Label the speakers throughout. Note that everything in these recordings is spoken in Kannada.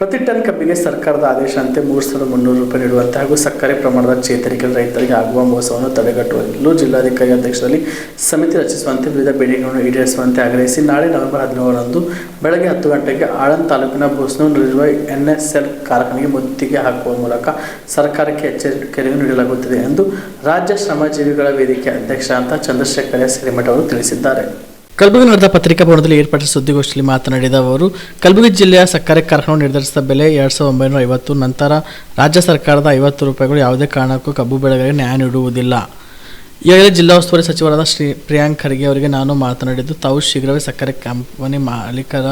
Speaker 1: ಪ್ರತಿ ಟನ್ ಕಬ್ಬಿಗೆ ಸರ್ಕಾರದ ಆದೇಶದಂತೆ ಮೂರು ಸಾವಿರದ ಮುನ್ನೂರು ರೂಪಾಯಿ ನೀಡುವಂತೆ ಹಾಗೂ ಸಕ್ಕರೆ ಪ್ರಮಾಣದ ಚೇತರಿಕೆ ರೈತರಿಗೆ ಆಗುವ ಮೋಸವನ್ನು ತಡೆಗಟ್ಟುವಲು ಜಿಲ್ಲಾಧಿಕಾರಿ ಅಧ್ಯಕ್ಷರಲ್ಲಿ ಸಮಿತಿ ರಚಿಸುವಂತೆ ವಿವಿಧ ಬೇಡಿಕೆಗಳನ್ನು ಈಡೇರಿಸುವಂತೆ ಆಗ್ರಹಿಸಿ ನಾಳೆ ನವೆಂಬರ್ ಹದಿನೇಳರಂದು ಬೆಳಗ್ಗೆ ಹತ್ತು ಗಂಟೆಗೆ ಆಳಂದ್ ತಾಲೂಕಿನ ಬೂಸ್ನೂರಿನಲ್ಲಿರುವ ಎನ್ಎಸ್ಎಲ್ ಕಾರ್ಖಾನೆಗೆ ಮುತ್ತಿಗೆ ಹಾಕುವ ಮೂಲಕ ಸರ್ಕಾರಕ್ಕೆ ಎಚ್ಚರಿಕೆಯನ್ನು ನೀಡಲಾಗುತ್ತಿದೆ ಎಂದು ರಾಜ್ಯ ಶ್ರಮಜೀವಿಗಳ ವೇದಿಕೆ ಅಧ್ಯಕ್ಷ ಅಂತ ಚಂದ್ರಶೇಖರ ಸಿರಿಮಠ ಅವರು ತಿಳಿಸಿದ್ದಾರೆ. ಕಲಬುರಗಿ ನಡೆದ ಪತ್ರಿಕಾ ಭವನದಲ್ಲಿ ಏರ್ಪಟ್ಟ ಸುದ್ದಿಗೋಷ್ಠಿಯಲ್ಲಿ ಮಾತನಾಡಿದ ಅವರು, ಕಲಬುರಗಿ ಜಿಲ್ಲೆಯ ಸಕ್ಕರೆ ಕಾರ್ಖಾನೆ ನಿರ್ಧರಿಸಿದ ಬೆಲೆ ಎರಡು ಸಾವಿರದ ಒಂಬೈನೂರ ಐವತ್ತು ನಂತರ ರಾಜ್ಯ ಸರ್ಕಾರದ ಐವತ್ತು ರೂಪಾಯಿಗಳು ಯಾವುದೇ ಕಾರಣಕ್ಕೂ ಕಬ್ಬು ಬೆಳೆಗಳಿಗೆ ನ್ಯಾಯ ನೀಡುವುದಿಲ್ಲ. ಈಗಾಗಲೇ ಜಿಲ್ಲಾ ಉಸ್ತುವಾರಿ ಸಚಿವರಾದ ಶ್ರೀ ಪ್ರಿಯಾಂಕ್ ಖರ್ಗೆ ಅವರಿಗೆ ನಾನು ಮಾತನಾಡಿದ್ದು, ತಾವು ಶೀಘ್ರವೇ ಸಕ್ಕರೆ ಕಂಪನಿ ಮಾಲೀಕರ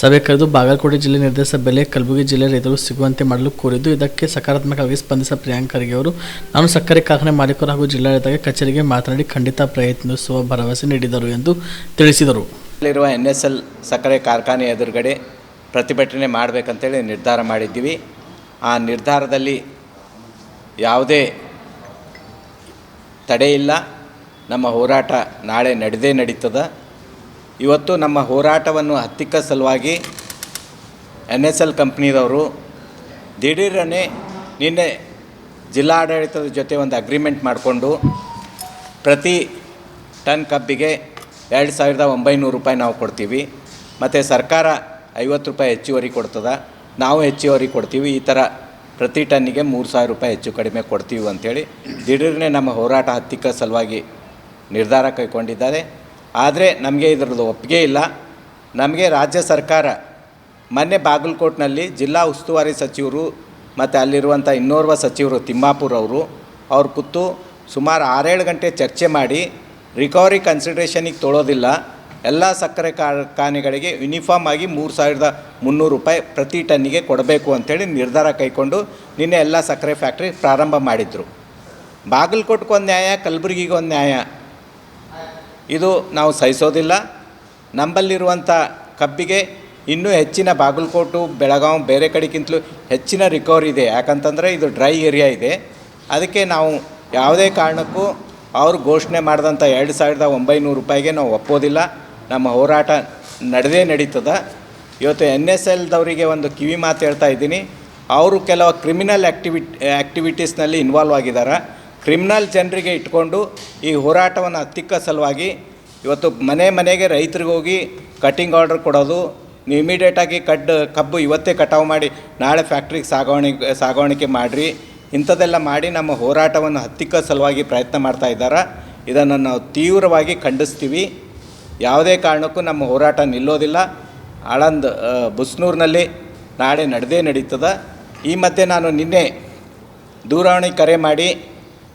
Speaker 1: ಸಭೆ ಕರೆದು ಬಾಗಲಕೋಟೆ ಜಿಲ್ಲೆ ನಿರ್ದೇಶ ಬೆಲೆ ಕಲಬುರಗಿ ಜಿಲ್ಲೆ ರೈತರು ಸಿಗುವಂತೆ ಮಾಡಲು ಕೋರಿದ್ದು, ಇದಕ್ಕೆ ಸಕಾರಾತ್ಮಕವಾಗಿ ಸ್ಪಂದಿಸಿದ ಪ್ರಿಯಾಂಕ್ ಖರ್ಗೆ ಅವರು, ನಾನು ಸಕ್ಕರೆ ಕಾರ್ಖಾನೆ ಮಾಲೀಕರು ಹಾಗೂ ಜಿಲ್ಲಾಡಳಿತ ಕಚೇರಿಗೆ ಮಾತನಾಡಿ ಖಂಡಿತ ಪ್ರಯತ್ನಿಸುವ ಭರವಸೆ ನೀಡಿದರು ಎಂದು ತಿಳಿಸಿದರು.
Speaker 2: ಅಲ್ಲಿರುವ ಎನ್ ಎಸ್ ಎಲ್ ಸಕ್ಕರೆ ಕಾರ್ಖಾನೆ ಎದುರುಗಡೆ ಪ್ರತಿಭಟನೆ ಮಾಡಬೇಕಂತೇಳಿ ನಿರ್ಧಾರ ಮಾಡಿದ್ದೀವಿ. ಆ ನಿರ್ಧಾರದಲ್ಲಿ ಯಾವುದೇ ತಡೆ ಇಲ್ಲ. ನಮ್ಮ ಹೋರಾಟ ನಾಳೆ ನಡೆದೇ ನಡೀತದ. ಇವತ್ತು ನಮ್ಮ ಹೋರಾಟವನ್ನು ಹತ್ತಿಕ್ಕ ಸಲುವಾಗಿ ಎನ್ ಎಸ್ ಎಲ್ ಕಂಪ್ನಿದವರು ದಿಢೀರನೆ ನಿನ್ನೆ ಜಿಲ್ಲಾಡಳಿತದ ಜೊತೆ ಒಂದು ಅಗ್ರಿಮೆಂಟ್ ಮಾಡಿಕೊಂಡು ಪ್ರತಿ ಟನ್ ಕಬ್ಬಿಗೆ ಎರಡು ಸಾವಿರದ ಒಂಬೈನೂರು ರೂಪಾಯಿ ನಾವು ಕೊಡ್ತೀವಿ. ಮತ್ತು ಸರ್ಕಾರ ಐವತ್ತು ರೂಪಾಯಿ ಹೆಚ್ಚುವರಿ ಕೊಡ್ತದ. ನಾವು ಹೆಚ್ಚುವರಿ ಕೊಡ್ತೀವಿ. ಈ ಥರ ಪ್ರತಿ ಟನ್ನಿಗೆ ಮೂರು ಸಾವಿರ ರೂಪಾಯಿ ಹೆಚ್ಚು ಕಡಿಮೆ ಕೊಡ್ತೀವಿ ಅಂಥೇಳಿ ದಿಢೀರನೆ ನಮ್ಮ ಹೋರಾಟ ಹತ್ತಿಕ್ಕ ಸಲುವಾಗಿ ನಿರ್ಧಾರ ಕೈಗೊಂಡಿದ್ದಾರೆ. ಆದರೆ ನಮಗೆ ಇದರದ್ದು ಒಪ್ಪಿಗೆ ಇಲ್ಲ. ನಮಗೆ ರಾಜ್ಯ ಸರ್ಕಾರ ಮೊನ್ನೆ ಬಾಗಲಕೋಟ್ನಲ್ಲಿ ಜಿಲ್ಲಾ ಉಸ್ತುವಾರಿ ಸಚಿವರು ಮತ್ತು ಅಲ್ಲಿರುವಂಥ ಇನ್ನೋರ್ವ ಸಚಿವರು ತಿಮ್ಮಾಪುರ್ ಅವರು, ಅವ್ರು ಕೂತು ಸುಮಾರು ಆರೇಳು ಗಂಟೆ ಚರ್ಚೆ ಮಾಡಿ ರಿಕವರಿ ಕನ್ಸಿಡ್ರೇಷನಿಗೆ ತೊಳೋದಿಲ್ಲ. ಎಲ್ಲ ಸಕ್ಕರೆ ಕಾರ್ಖಾನೆಗಳಿಗೆ ಯೂನಿಫಾರ್ಮ್ ಆಗಿ ಮೂರು ಸಾವಿರದ ಮುನ್ನೂರು ರೂಪಾಯಿ ಪ್ರತಿ ಟನ್ನಿಗೆ ಕೊಡಬೇಕು ಅಂಥೇಳಿ ನಿರ್ಧಾರ ಕೈಕೊಂಡು ನಿನ್ನೆ ಎಲ್ಲ ಸಕ್ಕರೆ ಫ್ಯಾಕ್ಟ್ರಿ ಪ್ರಾರಂಭ ಮಾಡಿದರು. ಬಾಗಲಕೋಟ್ಗೊಂದು ನ್ಯಾಯ, ಕಲಬುರಗಿಗೊಂದು ನ್ಯಾಯ ಇದು ನಾವು ಸಹಿಸೋದಿಲ್ಲ. ನಂಬಲ್ಲಿರುವಂಥ ಕಬ್ಬಿಗೆ ಇನ್ನೂ ಹೆಚ್ಚಿನ ಬಾಗಲಕೋಟು ಬೆಳಗಾವಿ ಬೇರೆ ಕಡೆಗಿಂತಲೂ ಹೆಚ್ಚಿನ ರಿಕವರಿ ಇದೆ. ಯಾಕಂತಂದರೆ ಇದು ಡ್ರೈ ಏರಿಯಾ ಇದೆ. ಅದಕ್ಕೆ ನಾವು ಯಾವುದೇ ಕಾರಣಕ್ಕೂ ಅವರು ಘೋಷಣೆ ಮಾಡಿದಂಥ ಎರಡು ಸಾವಿರದ ಒಂಬೈನೂರು ರೂಪಾಯಿಗೆ ನಾವು ಒಪ್ಪೋದಿಲ್ಲ. ನಮ್ಮ ಹೋರಾಟ ನಡೆದೇ ನಡೀತದ. ಇವತ್ತು ಎನ್ ಎಸ್ ಎಲ್ದವರಿಗೆ ಒಂದು ಕಿವಿ ಮಾತು ಹೇಳ್ತಾ ಇದ್ದೀನಿ. ಅವರು ಕೆಲವು ಕ್ರಿಮಿನಲ್ ಆ್ಯಕ್ಟಿವಿಟ್ ಆ್ಯಕ್ಟಿವಿಟೀಸ್ನಲ್ಲಿ ಇನ್ವಾಲ್ವ್ ಆಗಿದ್ದಾರೆ. ಕ್ರಿಮಿನಲ್ ಜನರಿಗೆ ಇಟ್ಕೊಂಡು ಈ ಹೋರಾಟವನ್ನು ಹತ್ತಿಕ್ಕ ಸಲುವಾಗಿ ಇವತ್ತು ಮನೆ ಮನೆಗೆ ರೈತರಿಗೆ ಹೋಗಿ ಕಟ್ಟಿಂಗ್ ಆರ್ಡರ್ ಕೊಡೋದು ನೀವು ಇಮಿಡಿಯೇಟಾಗಿ ಕಡ್ ಕಬ್ಬು ಇವತ್ತೇ ಕಟಾವು ಮಾಡಿ, ನಾಳೆ ಫ್ಯಾಕ್ಟ್ರಿಗೆ ಸಾಗಾಣಿಕೆ ಸಾಗಾಣಿಕೆ ಮಾಡಿರಿ, ಇಂಥದ್ದೆಲ್ಲ ಮಾಡಿ ನಮ್ಮ ಹೋರಾಟವನ್ನು ಹತ್ತಿಕ್ಕ ಸಲುವಾಗಿ ಪ್ರಯತ್ನ ಮಾಡ್ತಾ ಇದ್ದಾರೆ? ಇದನ್ನು ನಾವು ತೀವ್ರವಾಗಿ ಖಂಡಿಸ್ತೀವಿ. ಯಾವುದೇ ಕಾರಣಕ್ಕೂ ನಮ್ಮ ಹೋರಾಟ ನಿಲ್ಲೋದಿಲ್ಲ. ಆಳಂದ್ ಬುಸ್ನೂರಿನಲ್ಲಿ ನಾಳೆ ನಡೆದೇ ನಡೀತದೆ. ಈ ಮಧ್ಯೆ ನಾನು ನಿನ್ನೆ ದೂರವಾಣಿ ಕರೆ ಮಾಡಿ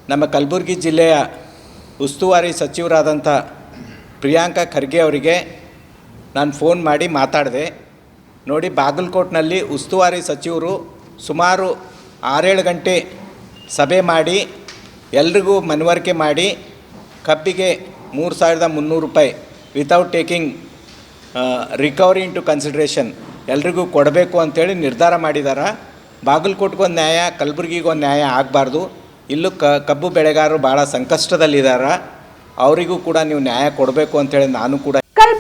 Speaker 2: ನಮ್ಮ ಕಲಬುರಗಿ ಜಿಲ್ಲೆಯ ಉಸ್ತುವಾರಿ ಸಚಿವರಾದಂಥ ಪ್ರಿಯಾಂಕಾ ಖರ್ಗೆ ಅವರಿಗೆ ನಾನು ಫೋನ್ ಮಾಡಿ ಮಾತಾಡಿದೆ. ನೋಡಿ, ಬಾಗಲಕೋಟ್ನಲ್ಲಿ ಉಸ್ತುವಾರಿ ಸಚಿವರು ಸುಮಾರು ಆರೇಳು ಗಂಟೆ ಸಭೆ ಮಾಡಿ, ಎಲ್ರಿಗೂ ಮನವರಿಕೆ ಮಾಡಿ, ಕಬ್ಬಿಗೆ ಮೂರು ಸಾವಿರದ ಮುನ್ನೂರು ರೂಪಾಯಿ without taking recovery into consideration ಎಲ್ರಿಗೂ ಕೊಡಬೇಕು ಅಂತೇಳಿ ನಿರ್ಧಾರ ಮಾಡಿದ್ದಾರೆ ಬಾಗಲಕೋಟ್ಗೊಂದು ನ್ಯಾಯ ಕಲಬುರಗಿಗೊಂದು ನ್ಯಾಯ ಆಗಬಾರ್ದು. ಇಲ್ಲೂ ಕಬ್ಬು ಬೆಳೆಗಾರರು ಭಾಳ ಸಂಕಷ್ಟದಲ್ಲಿದ್ದಾರೆ ಅವರಿಗೂ ಕೂಡ ನೀವು ನ್ಯಾಯ ಕೊಡಬೇಕು ಅಂತೇಳಿ ನಾನು ಕೂಡ